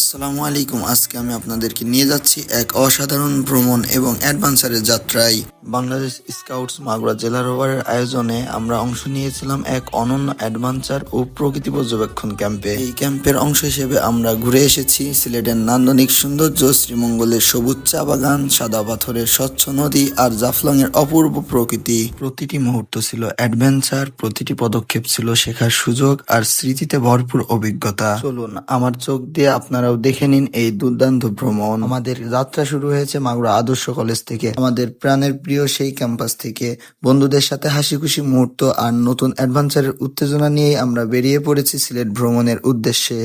আসসালামু আলাইকুম। আজকে আমি আপনাদেরকে নিয়ে যাচ্ছি এক অসাধারণ ভ্রমণ এবং অ্যাডভেঞ্চারের যাত্রায়। বাংলাদেশ স্কাউটস মাগুরা জেলা রোভারের আয়োজনে আমরা অংশ নিয়েছিলাম এক অনন্য অ্যাডভেঞ্চার ও প্রকৃতি পর্যবেক্ষণ ক্যাম্পে। এই ক্যাম্পের অংশ হিসেবে আমরা ঘুরে এসেছি সিলেটের নান্দনিক সৌন্দর্য, শ্রীমঙ্গলের সবুজ চা বাগান, সাদা পাথরের স্বচ্ছ নদী আর জাফলং এর অপূর্ব প্রকৃতি। প্রতিটি মুহূর্ত ছিল অ্যাডভেঞ্চার, প্রতিটি পদক্ষেপ ছিল শেখার সুযোগ আর স্মৃতিতে ভরপুর অভিজ্ঞতা। চলুন, আমার চোখ দিয়ে আপনারাও দেখে নিন এই দুর্দান্ত ভ্রমণ। আমাদের যাত্রা শুরু হয়েছে মাগুরা আদর্শ কলেজ থেকে। আমাদের প্রাণের প্রিয় সেই ক্যাম্পাস থেকে। বন্ধুদের সাথে হাসি খুশি মুহূর্ত আর নতুন অ্যাডভেঞ্চারের উত্তেজনা নিয়েই আমরা বেরিয়ে পড়েছি সিলেট ভ্রমণের উদ্দেশ্যে।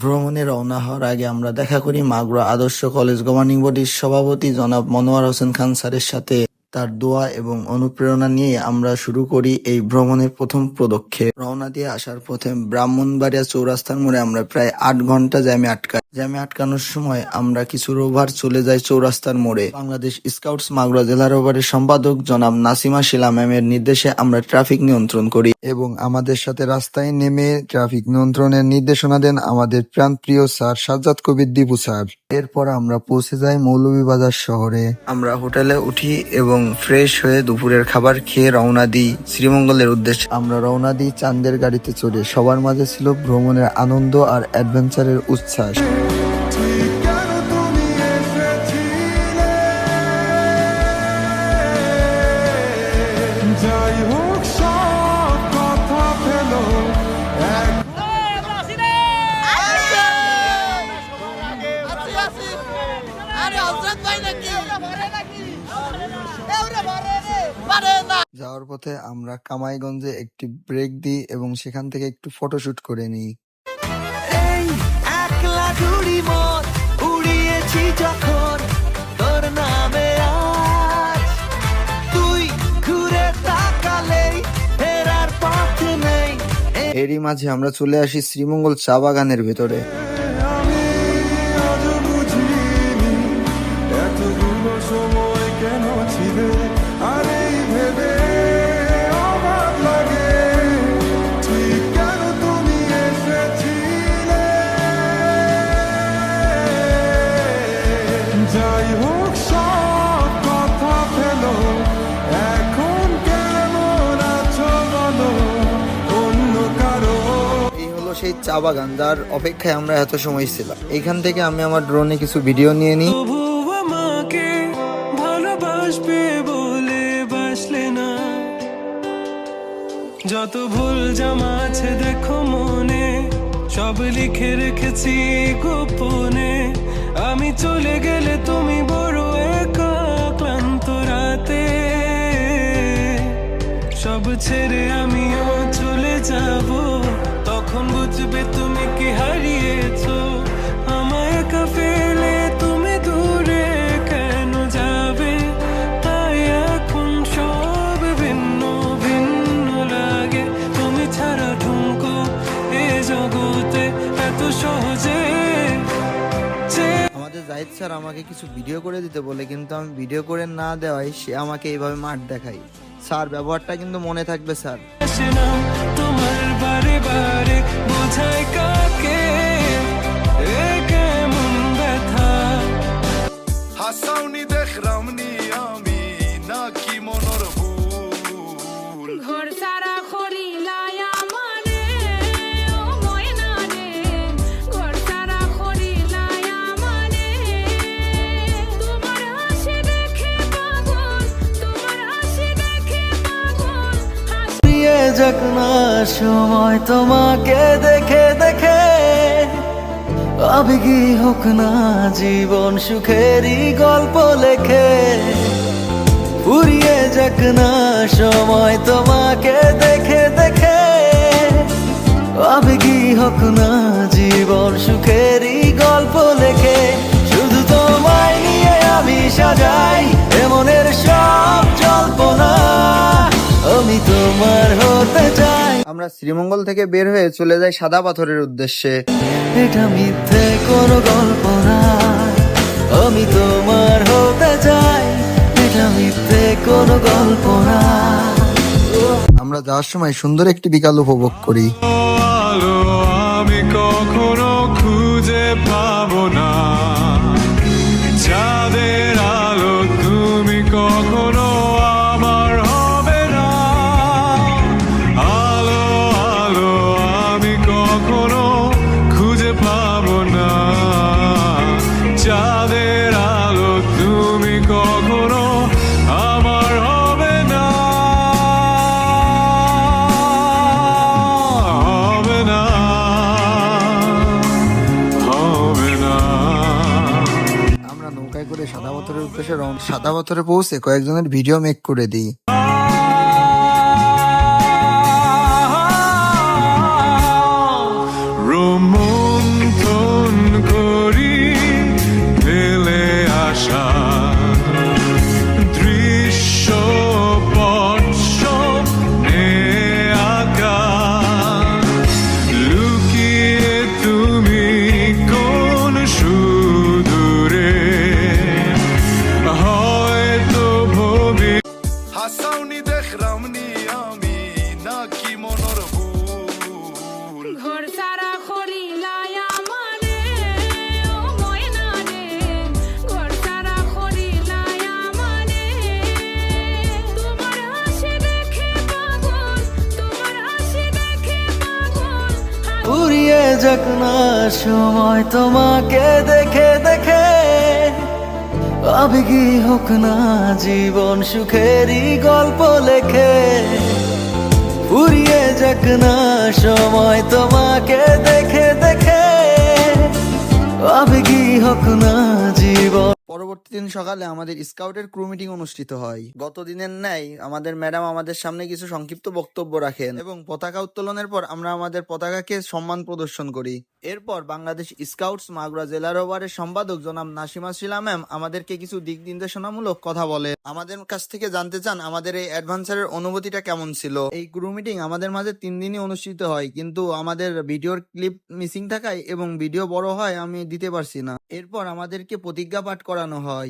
ভ্রমণে রওনা হওয়ার আগে আমরা দেখা করি মাগুরা আদর্শ কলেজ গভর্নিং বডির সভাপতি জনাব মনোয়ার হোসেন খান স্যারের সাথে। তার দোয়া এবং অনুপ্রেরণা নিয়ে আমরা শুরু করি এই ভ্রমণের প্রথম পদক্ষেপ। রওনা দিয়ে আসার পথে ব্রাহ্মণবাড়িয়া চৌরাস্তার মোড়ে আমরা প্রায় আট ঘণ্টা জ্যামে আটকাই। জ্যামে আটকানোর সময় আমরা কিছু রোভার চলে যাই চৌরাস্তার মোড়ে। বাংলাদেশ স্কাউটস মাগুরা জেলা রোভারের সম্পাদক জনাব নাসিমা শিলা ম্যামের নির্দেশে আমরা ট্রাফিক নিয়ন্ত্রণ করি এবং আমাদের সাথে রাস্তায় নেমে ট্রাফিক নিয়ন্ত্রণের নির্দেশনা দেন আমাদের প্রাণপ্রিয় স্যার সাজ্জাদ কবির দীপু স্যার। এরপর আমরা পৌঁছে যাই মৌলভীবাজার শহরে। আমরা হোটেলে উঠি এবং ফ্রেশ হয়ে দুপুরের খাবার খেয়ে রওনা দিই শ্রীমঙ্গলের উদ্দেশ্যে। আমরা রওনা দিই চান্দের গাড়িতে চড়ে। সবার মাঝে ছিল ভ্রমণের আনন্দ আর অ্যাডভেঞ্চারের উচ্ছ্বাস। যাওয়ার পথে আমরা কামাইগঞ্জে একটি ব্রেক দিই এবং সেখান থেকে একটু ফটোশুট করে নিই। এরই মাঝে আমরা চলে আসি শ্রীমঙ্গল চা বাগানের ভেতরে। যাই হোক সব কথা ফেলো। এখন কেমন আছো বলো? অন্য কারও? এই হলো সেই চা বাগান যার অপেক্ষায় আমরা এত সময় ছিলাম। এখান থেকে আমি আমার ড্রোনে কিছু ভিডিও নিয়ে নিই। ভালোবাসবে বলে বাসলে না। যত ভুল জামা আছে দেখো মনে সব লিখে রেখেছি গোপনে। আমি চলে গেলে তুমি বড় একা, ক্লান্ত রাতে। সব ছেড়ে আমিও চলে যাব। তখন বুঝবে তুমি কি হারিয়েছো। আমাদের স্যার আমাকে কিছু ভিডিও করে দিতে বলে কিন্তু আমি ভিডিও করে না দেওয়ায় সে আমাকে এইভাবে মাঠ দেখাই স্যার ব্যবহারটা কিন্তু মনে থাকবে স্যার। তোমার বারে বারে বোঝায় কাকে? কেমন ব্যথা? আমি যাক না, সময় তোমাকে দেখে দেখে। আবেগী হোক না, জীবন সুখেরই গল্প লেখে। পুরিয়ে যাক না, সময় তোমাকে দেখে দেখে। আবেগী হোক না, জীবন সুখেরই গল্প লেখে। শুধু তোমায় নিয়ে আমি সাজাই। আমরা শ্রীমঙ্গল থেকে বের হয়ে চলে যাই সাদা পাথরের উদ্দেশ্যে। এটা মিথ্যে কোনো গল্প না। আমি তোমার হতে চাই এটা মিথ্যে কোনো গল্প না। আমরা যাওয়ার সময় সুন্দর একটি বিকাল উপভোগ করি। রওনা সাদা পাথরে পৌঁছে কয়েকজনের ভিডিও মেক করে দিই। উড়িয়ে যাক না সময় তোমাকে দেখে দেখে। আবেগী হোক না জীবন সুখেরই গল্প লেখে। উড়িয়ে যাক না সময় তোমাকে পরবর্তী দিন সকালে আমাদের স্কাউটের ক্রু মিটিং অনুষ্ঠিত হয়। গত দিনের ন্যায় আমাদের ম্যাডাম আমাদের সামনে কিছু সংক্ষিপ্ত বক্তব্য রাখেন এবং পতাকা উত্তোলনের পর আমরা আমাদের পতাকাকে সম্মান প্রদর্শন করি। এরপর বাংলাদেশ স্কাউটস মাগুরা জেলা রোভারের সম্পাদক জনাব নাসিমা শিলা ম্যাম আমাদেরকে কিছু দিক নির্দেশনামূলক কথা বলে আমাদের কাছ থেকে জানতে চান আমাদের এই অ্যাডভেঞ্চারের অনুভূতিটা কেমন ছিল। এই ক্রু মিটিং আমাদের মাঝে তিন দিনই অনুষ্ঠিত হয়, কিন্তু আমাদের ভিডিওর ক্লিপ মিসিং থাকায় এবং ভিডিও বড় হয় আমি দিতে পারছি না। এরপর আমাদেরকে প্রতিজ্ঞা পাঠ করানো হয়।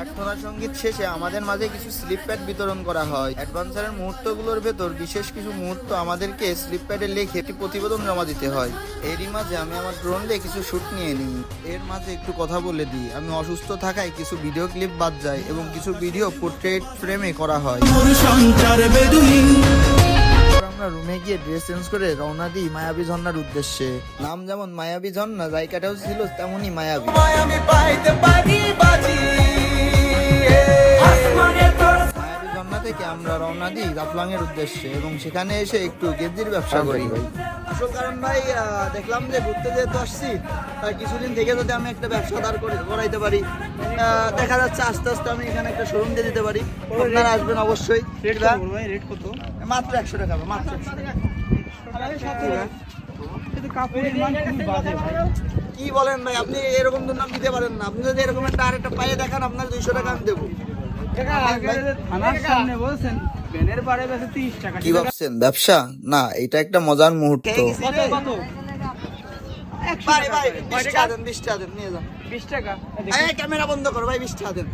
প্রার্থনা সংগীত শেষে আমাদের মাঝে কিছু স্লিপ প্যাড বিতরণ করা হয়। অ্যাডভেঞ্চারের মুহূর্তগুলোর ভেতর বিশেষ কিছু মুহূর্ত আমাদেরকে স্লিপ প্যাডে লিখে একটি প্রতিবেদন জমা দিতে হয়। এরই মাঝে আমি আমার ড্রোন দিয়ে কিছু শুট নিয়ে নিই। এর মাঝে একটু কথা বলে দিই। আমি অসুস্থ থাকায় কিছু ভিডিও ক্লিপ বাদ যায় এবং কিছু ভিডিও পোর্ট্রেট ফ্রেমে করা হয়। আমরা রুমে গিয়ে ড্রেস চেঞ্জ করে রওনা দিই মায়াবী ঝর্ণার উদ্দেশ্যে। নাম যেমন মায়াবী ঝর্ণা, জায়গাটাও ছিল তেমনই মায়াবী। মায়াবী ঝর্ণা থেকে আমরা রওনা দিই জাফলং এর উদ্দেশ্যে? এবং সেখানে এসে একটু গেঞ্জির ব্যবসা করি। আসল কারণ ভাই দেখলাম যে ঘুরতে যেহেতু আসছি তাই কিছুদিন থেকে যদি আমি একটা ব্যবসা দাঁড় করে করাইতে পারি দেখা যাচ্ছে আস্তে আস্তে আমি এখানে একটা শোরুম দিয়ে দিতে পারি। আপনারা আসবেন অবশ্যই। রেট কত মাত্র একশো টাকা মাত্র একশো টাকা। কি বলেন ভাই? আপনি এরকম দুর্নাম দিতে পারেন না। আপনি যদি এরকম একটা আরেকটা পায়ে দেখান আপনার দুইশো টাকা আমি দেবো। কি ভাবছেন? ব্যবসা? না এটা একটা মজার মুহূর্ত। ভাই ভাই বিশ টাকা দেন বিশ টাকা দেন নিয়ে যান। বিশ টাকা। ক্যামেরা বন্ধ করো ভাই বিশ টাকা দেন।